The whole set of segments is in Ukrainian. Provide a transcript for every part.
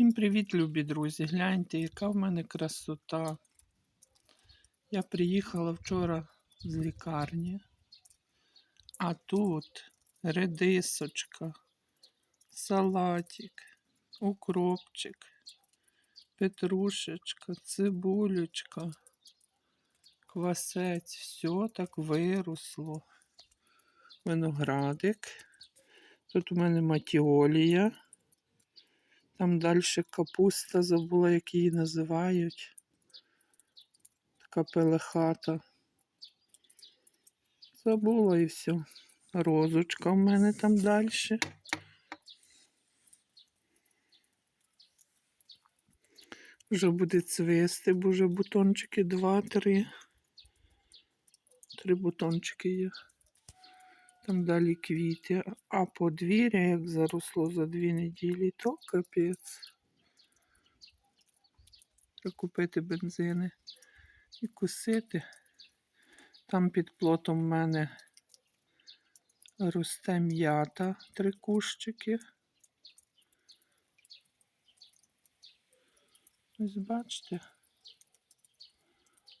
Всім привіт, любі друзі! Гляньте, яка в мене красота. Я приїхала вчора з лікарні, а тут редисочка, салатик, укропчик, петрушечка, цибулечка, квасець. Все так виросло. Виноградик. Тут у мене матіолія. Там далі капуста, забула, як її називають. Така пелехата. Забула і все. Розочка в мене там далі. Вже буде цвісти, бо вже бутончики два-три. Три бутончики є. Далі квіти, а подвір'я, як заросло за дві неділі, то капець. Купити бензини і кусити. Там під плотом в мене росте м'ята, три кущики. Ось бачите.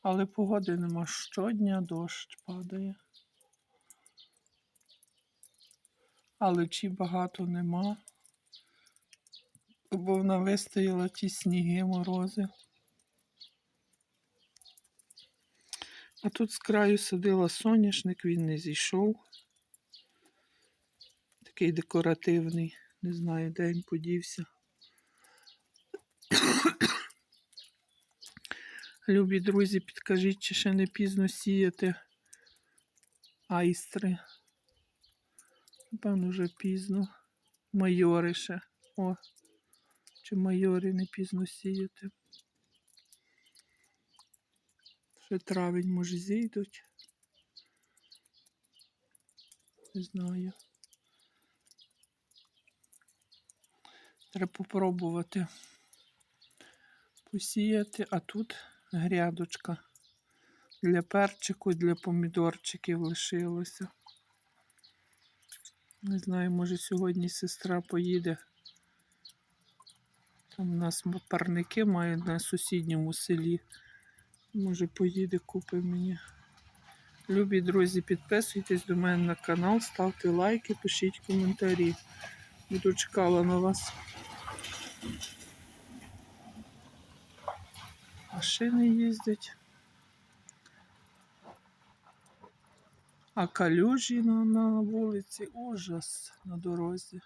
Але погоди нема щодня дощ падає. Але чи багато нема, бо вона вистояла ті сніги, морози. А тут з краю садила соняшник, він не зійшов. Такий декоративний, не знаю, де він подівся. Любі друзі, підкажіть, чи ще не пізно сіяти айстри. Напевно, вже пізно. Майори ще. О, чи майори не пізно сіяти. Ще травень, може, зійдуть. Не знаю. Треба попробувати посіяти, а тут грядочка для перчику, для помідорчиків лишилося. Не знаю, може сьогодні сестра поїде. Там у нас парники мають на сусідньому селі. Може поїде, купить мені. Любі друзі, підписуйтесь до мене на канал, ставте лайки, пишіть коментарі. Буду чекала на вас. Машини їздять. А калюжі на, на вулиці ужас на дорозі.